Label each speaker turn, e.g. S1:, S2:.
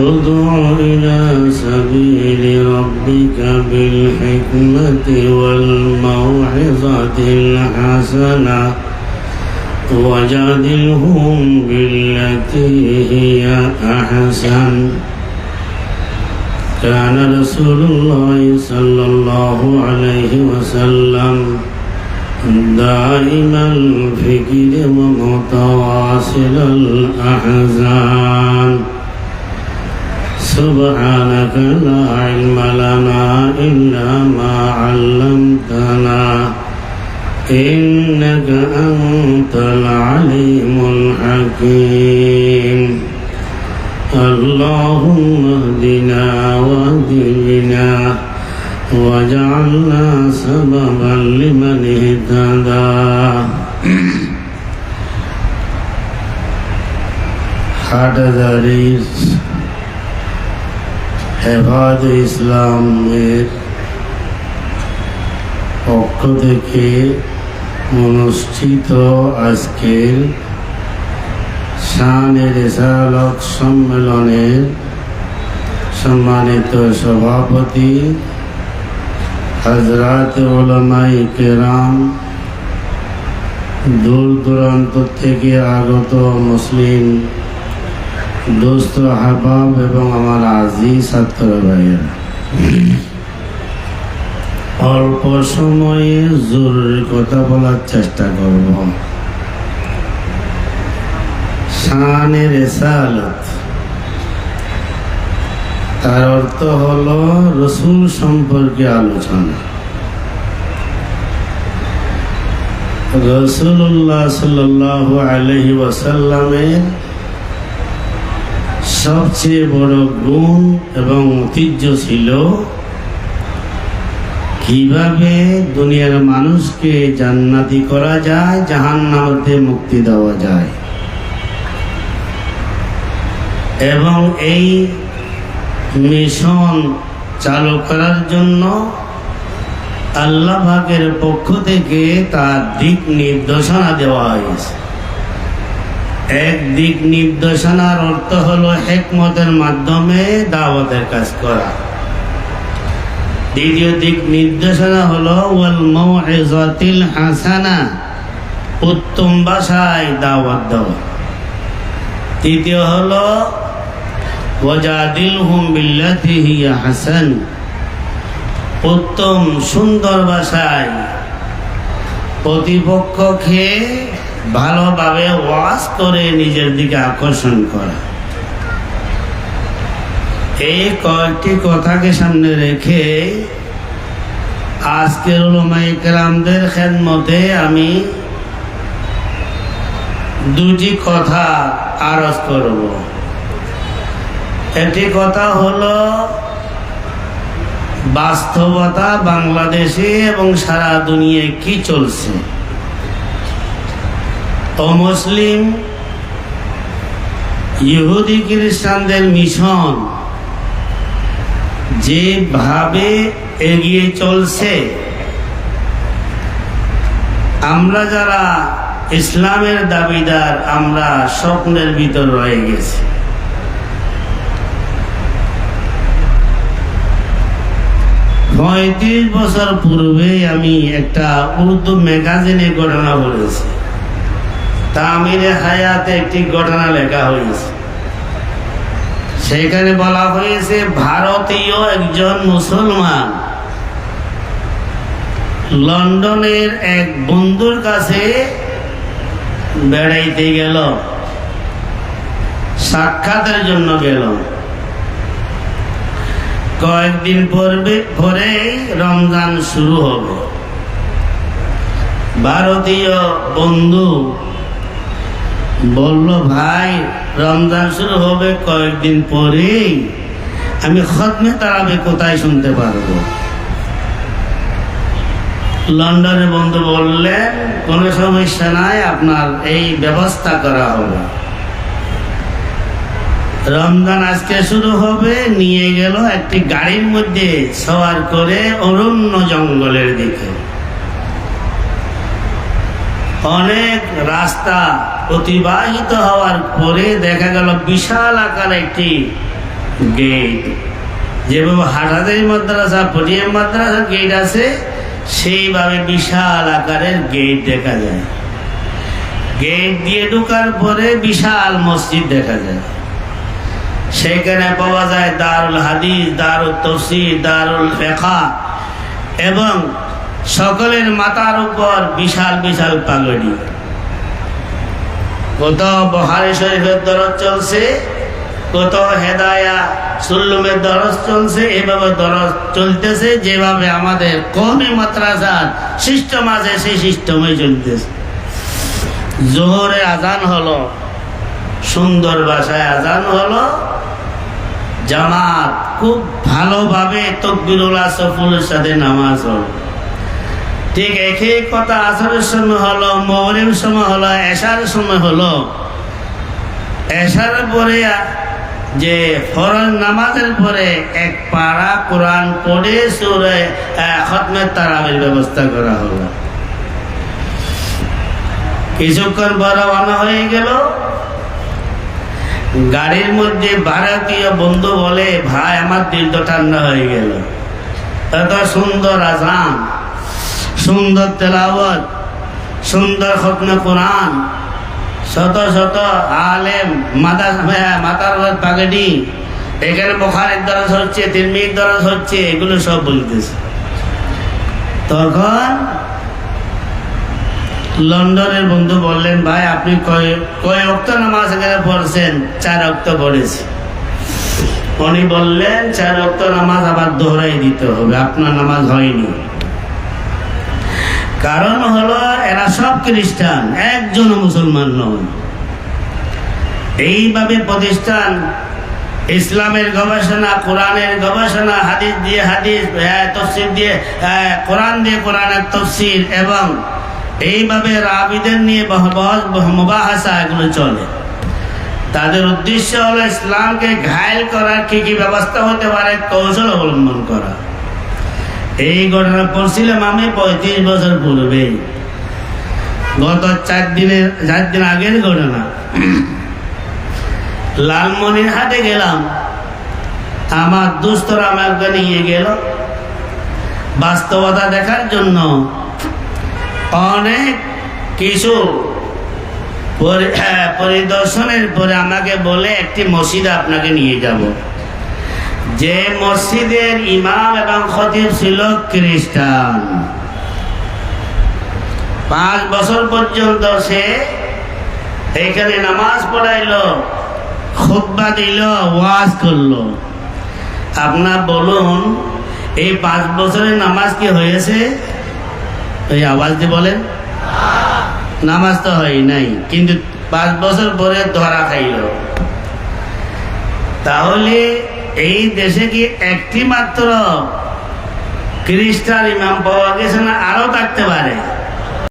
S1: ادع إلى سبيل ربك بالحكمة والموعظة الحسنة وجادلهم بالتي هي أحسن. كان رسول الله صلى الله عليه وسلم دائم الفكر ومتواصل الأحزان. سبحانك لا علم لنا إلا ما علمتنا إنك أنت العليم الحكيم اللهم اهدنا واهد بنا واجعلنا سببا لمن اهتدى হাটাজারির হেফাজ ইসলামের পক্ষ থেকে অনুষ্ঠিত আজকের শানের রেসালত সম্মেলনের সম্মানিত সভাপতি হজরত ওলামাই কেরাম দূর দূরান্ত থেকে আগত মুসলিম দোস্ত হাবাব এবং আমার আজি ছাত্র ভাইয়েরা অল্প সময়ে জরুরি কথা বলার চেষ্টা করব। শানের রেসালত। তার অর্থ হলো রসুল সম্পর্কে আলোচনা। রসুল্লাহ সাল্লাহ আলহি ওয়াসাল্লামের সবচেয়ে বড় গুণ এবং ঐতিহ্য ছিল কীভাবে দুনিয়ার মানুষকে জান্নাতি করা যায়, জাহান্নামতে মুক্তি দেওয়া যায়। এবং এই মিশন চালু করার জন্য আল্লাহ ভাগের পক্ষ থেকে তার দিক নির্দেশনা দেওয়া হয়েছে। এক দিক নির্দেশনার অর্থ হলো হেকমতের মাধ্যমে দাওয়াতের কাজ করা। দ্বিতীয় দিক নির্দেশনা হলো, ওয়াল হাসানা, উত্তম ভাষায় দাওয়াত দেওয়া। তৃতীয় হলো, ওয়াজাদিলহুম বিল্লাতি হিয়া হাসান, উত্তম সুন্দর ভাষায় প্রতিপক্ষকে ভালোভাবে ওয়াজ করে নিজের দিকে আকর্ষণ করা। এই কয়েকটি কথাকে সামনে রেখে আজকের উলমাইকরামদের খেদমতে আমি দুটি কথা আরজ করব। একটি কথা হলো বাস্তবতা বাংলাদেশে এবং সারা দুনিয়ায় কি চলছে? অমুসলিম ইহুদি খ্রিস্টানদের মিশন যেভাবে এগিয়ে চলছে, আমরা যারা ইসলামের দাবিদার, আমরা স্বপ্নের ভিতর রয়ে গেছি। পঁয়ত্রিশ বছর পূর্বে আমি একটা উর্দু ম্যাগাজিনে ঘটনা বলেছি। তামিরে হায়াতে একটি ঘটনা লেখা হয়েছে। সেখানে বলা হয়েছে, ভারতীয় একজন মুসলমান লন্ডনের এক বন্ধুর কাছে বেড়াইতে গেল। সাক্ষাতের জন্য গেল। কয়েকদিন পরবে পরে রমজান শুরু হবে। ভারতীয় বন্ধু বলল, ভাই, রমজান শুরু হবে কয়েকদিন পরেই। আমি খতমে তারাবে কোথায় শুনতে পারব? লন্ডনে বন্ধু বললেন, কোনো সমস্যা নাই, আপনার এই ব্যবস্থা করা হবে। রমজান আজকে শুরু হবে, নিয়ে গেল একটি গাড়ির মধ্যে সওয়ার করে অরণ্য জঙ্গলের দিকে। অনেক রাস্তা অতিবাহিত হওয়ার পরে দেখা গেল বিশাল আকার একটি গেট। যেভাবে হাটাদের মাদ্রাসা পটিয়াম মাদ্রাসা গেট আছে, সেইভাবে বিশাল আকারের গেট দেখা যায়। গেট দিয়ে ঢোকার পরে বিশাল মসজিদ দেখা যায়। সেখানে পাওয়া যায় দারুল হাদিস, দারুল তফসির, দারুল ফেখা এবং সকলের মাথার উপর বিশাল বিশাল পাগড়ি। কত বহারি শরীফের দরজ চলছে কত হেদায়া সুল্লুমের দরজ চলছে, এভাবে দরজ চলতেছে, যেভাবে আমাদের কমে মাদ্রাসার সিস্টেম আছে, সেই সিস্টেমে চলতেছে। জোহরে আজান হলো, সুন্দর ভাষায় আজান হলো জামাত খুব ভালোভাবে তকবিরুল্লাহ সফুলের সাথে নামাজ হলো। ঠিক একই কথা আসরের সময় হলো মহরের সময় হলো, এশার সময় হলো। এশার পরে যে ফরজ নামাজের পরে এক পাড়া কোরআন পড়ে সুরে খতমের তারামের ব্যবস্থা করা হলো। কিছুক্ষণ পর রওনা হয়ে গেল। গাড়ির মধ্যে ভারতীয় বন্ধু বলে, ভাই, আমার দিল তো ঠান্ডা হয়ে গেল। এত সুন্দর আজান, সুন্দর তেলাওয়াত, সুন্দর খতনা কোরআন, শত শত আলেম মাথা মাথার পাগড়ি, এখানে বোখারের দরজ হচ্ছে তিরমির দরজ হচ্ছে, এগুলো সব বলতেছে। তখন লন্ডনের বন্ধু বললেন, ভাই, আপনি কয় কয় অক্ত নামাজ এখানে পড়ছেন? চার অক্ত পড়েছি। উনি বললেন, চার অক্ত নামাজ আবার দোহরাই দিতে হবে, আপনার নামাজ হয়নি। কারণ হলো, এরা সব খ্রিস্টান একজন মুসলমান নয়। এইভাবে প্রতিষ্ঠান, ইসলামের গবেষণা, কোরআনের গবেষণা, হাদিস দিয়ে হাদিস তফসির দিয়ে কোরআন দিয়ে কোরআনের তফসির এবং এইভাবে রাবিদের নিয়ে মুবাহাসা এগুলো চলে। তাদের উদ্দেশ্য হলো ইসলামকে ঘায়ল করার কি কি ব্যবস্থা হতে পারে, কৌশল অবলম্বন করা। এই ঘটনা পড়ছিলাম আমি পঁয়ত্রিশ বছর পূর্বে। গত চার দিনের, চার দিন আগের ঘটনা। লালমনির হাটে গেলাম। আমার দুস্তরা আমাকে নিয়ে গেল। বাস্তবতা দেখার জন্য অনেক কিছু হ্যাঁ, পরিদর্শনের পরে আমাকে বলে একটি মসজিদ আপনাকে নিয়ে যাব। যে মসজিদের ইমাম এবং খতিব ছিল খ্রিস্টান। পাঁচ বছর পর্যন্ত সে এখানে নামাজ পড়াইলো খুতবা দিল ওয়াজ করল। আপনার বলুন এই পাঁচ বছরের নামাজ কি হয়েছে? ওই আওয়াজ দিয়ে বলেন। নামাজ তো হয় নাই, কিন্তু পাঁচ বছর পরে ধরা খাইল। তাহলে এই দেশে কি একটি মাত্র খ্রিস্টান ইমাম পাওয়া গেছে না আরও থাকতে পারে?